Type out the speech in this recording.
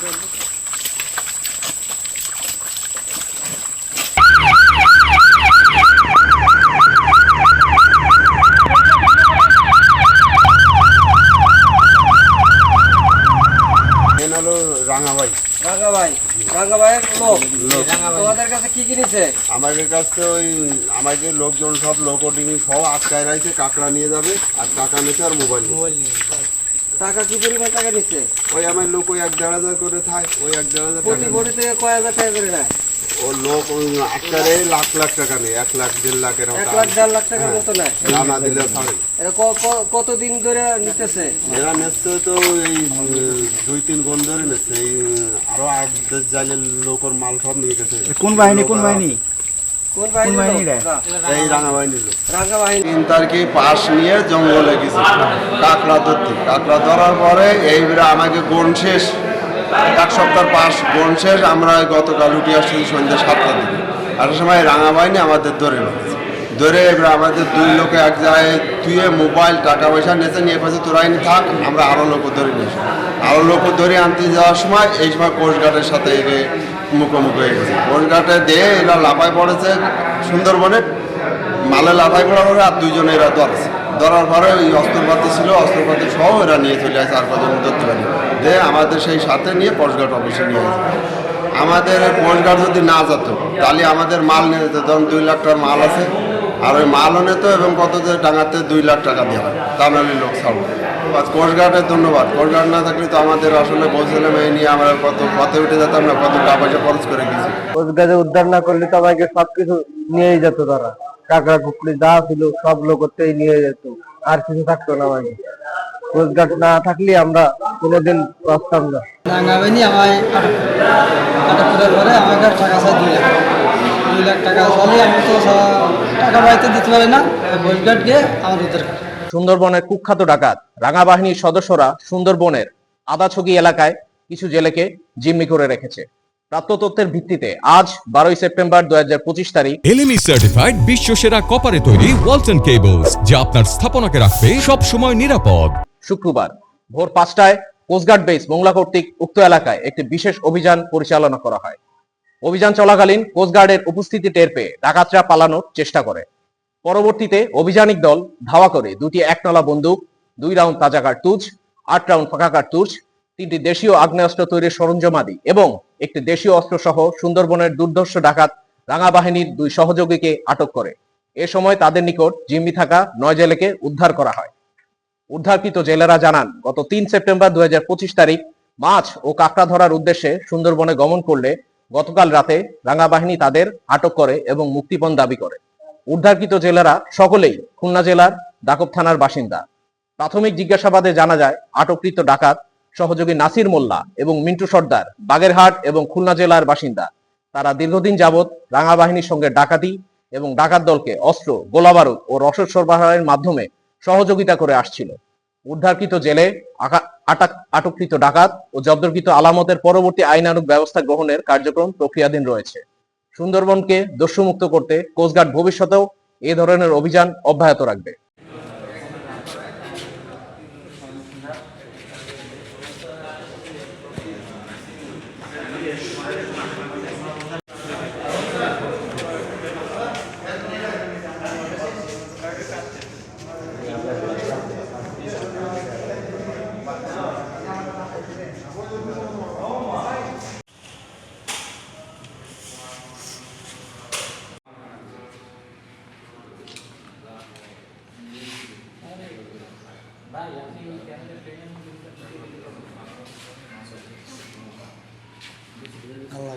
হলো কাছে কি কিনেছে? আমাদের কাছে ওই আমাদের লোকজন সব লোকডিং সব আটকায় কাঁকড়া নিয়ে যাবে আর কাঁকড়া নিয়েছে আর মোবাইল মোবাইল নিয়ে টাকা কি পরিমাণ টাকা নিচ্ছে? ওই আমার লোক ওই এক দেড় হাজার করে থায় ওই এক দেড় হাজার প্রতি বড়ি থেকে কয় হাজার টাকা করে নেয়? ও লোক ওই আটকারে লাখ লাখ টাকা নেই এক লাখ দেড় লাখ এরকম এক লাখ দেড় লাখ টাকার মতো নেয়? না না দিলে ছাড়ে। ক- কতদিন ধরে নিতেছে? এরা নেচ্ছে তো এই দুই তিন গুণ ধরে নেচ্ছে। এই আরও আট দশ জাইলের লোকর মাল সব নিয়ে গেছে। কোন বাহিনী কোন বাহিনী? এই রাঙা বাহিনীর? লোক রাঙ্গা বাহিনী তিন তারিখে পাশ নিয়ে জঙ্গলে গেছে। কাঁকড়া ধরতে। কাঁকড়া ধরার পরে এইবারে আমাকে গন শেষ। এক সপ্তাহ পাশ গন শেষ। আমরা গতকাল উঠে আসছি সন্ধ্যা সাতটার দিকে। আসার সময় রাঙা বাহিনী আমাদের ধরে নিয়েছে ধরে এবার আমাদের দুই লোকে এক জায়গায় তুইয়ে মোবাইল, টাকা পয়সা নেছে, নিয়ে পাশে তোরাই নি, থাক, আমরা আরও লোক ধরে নিয়ে আসি আরও লোক ধরে আনতে যাওয়ার সময় এই সময় কোস্টগার্ডের সাথে এগে মুখোমুখি হয়ে গেছে। কোস্টগার্ডে দিয়ে এরা লাফায় পড়েছে সুন্দরবনে, মালে লাফাই পড়া পরে আর দুইজনে এরা ধরছে। ধরার পরে ওই অস্ত্রপাতি ছিল, অস্ত্রপাতি সহ এরা নিয়ে চলে আসে আর কজন ধরতে পারি দিয়ে আমাদের সেই সাথে নিয়ে কোস্টগার্ড অফিসে নিয়ে আসে। আমাদের কোস্টগার্ড যদি না যেত, তাহলে আমাদের মাল নিয়ে যেত। ধরুন দুই লাখ টাকার মাল আছে আর ওই মালও নিত এবং কত যে টাকাতে দুই লাখ টাকা দেওয়া হয় তা নাহলে লোক ছাড়বো। কোস্টগার্ডের ধন্যবাদ। কোস্টগার্ড না থাকলে তো আমাদের আসলে বলছিলাম এই নিয়ে আমরা কত পথে উঠে যেতাম না কত টাকা পয়সা খরচ করে গেছি। কোচগাছে উদ্ধার না করলে তো আমাকে সবকিছু নিয়েই যেত তারা। কাকড়া কুকড়ি যা ছিল সব লোকতেই নিয়ে যেত। আর কিছু থাকতো না আমাকে। কোচঘাট না থাকলে আমরা কোনোদিন বাঁচতাম না। রাঙ্গাবাহিনী আমায় আটক আটক করার পরে আমাকে টাকা চাই দুই লাখ। দুই লাখ টাকা আমি তো টাকা বাড়িতে দিতে পারি না। গিয়ে আমার উদ্ধার সুন্দরবনের কুখ্যাত ডাকাত রাঙা বাহিনীর সদস্যরা সুন্দরবনের আদাছগি এলাকায় কিছু জেলেকে জিম্মি করে রেখেছে। প্রাপ্ত তথ্যের ভিত্তিতে আজ বারোই সেপ্টেম্বর দুই হাজার পঁচিশ তারিখ এলএমই সার্টিফাইড বিশ্ব সেরা কপারে তৈরি ওয়ালটন কেবলস যা আপনার স্থাপনাকে রাখবে সব সময় নিরাপদ। শুক্রবার ভোর পাঁচটায় কোস্টগার্ড বেস মোংলা কর্তৃক উক্ত এলাকায় একটি বিশেষ অভিযান পরিচালনা করা হয়। অভিযান চলাকালীন কোস্টগার্ডের উপস্থিতি টের পেয়ে ডাকাতরা পালানোর চেষ্টা করে। পরবর্তীতে অভিযানিক দল ধাওয়া করে দুটি একনলা বন্দুক, দুই রাউন্ড তাজা কার্তুজ আট রাউন্ড ফাঁকা কার্তুজ তিনটি দেশীয় আগ্নেয়াস্ত্র তৈরির সরঞ্জামাদি এবং একটি দেশীয় অস্ত্র সহ সুন্দরবনের দুর্ধর্ষ ডাকাত রাঙা বাহিনীর দুই সহযোগীকে আটক করে। এ সময় তাদের নিকট জিম্মি থাকা নয় জেলেকে উদ্ধার করা হয়। উদ্ধারকৃত জেলেরা জানান, গত তিন সেপ্টেম্বর দুই হাজার পঁচিশ তারিখ মাছ ও কাঁকড়া ধরার উদ্দেশ্যে সুন্দরবনে গমন করলে গতকাল রাতে রাঙা বাহিনী তাদের আটক করে এবং মুক্তিপণ দাবি করে। উদ্ধারকৃত জেলেরা সকলেই খুলনা জেলার ডাকব থানার বাসিন্দা। প্রাথমিক জিজ্ঞাসাবাদে জানা যায়, আটককৃত ডাকাত সহযোগী নাসির মোল্লা এবং মিন্টু সর্দার, বাগেরহাট এবং খুলনা জেলার বাসিন্দা। তারা দীর্ঘদিন যাবৎ রাঙা বাহিনীর সঙ্গে ডাকাতি এবং ডাকাত দলকে অস্ত্র, গোলাবারুদ ও রসদ সরবরাহের মাধ্যমে সহযোগিতা করে আসছিল। উদ্ধারকৃত জেলে আটককৃত ডাকাত ও জব্দকৃত আলামতের পরবর্তী আইনানুগ ব্যবস্থা গ্রহণের কার্যক্রম প্রক্রিয়াধীন রয়েছে। সুন্দরবনকে দস্যুমুক্ত করতে কোস্টগার্ড ভবিষ্যতেও এ ধরনের অভিযান অব্যাহত রাখবে। আল্লাহ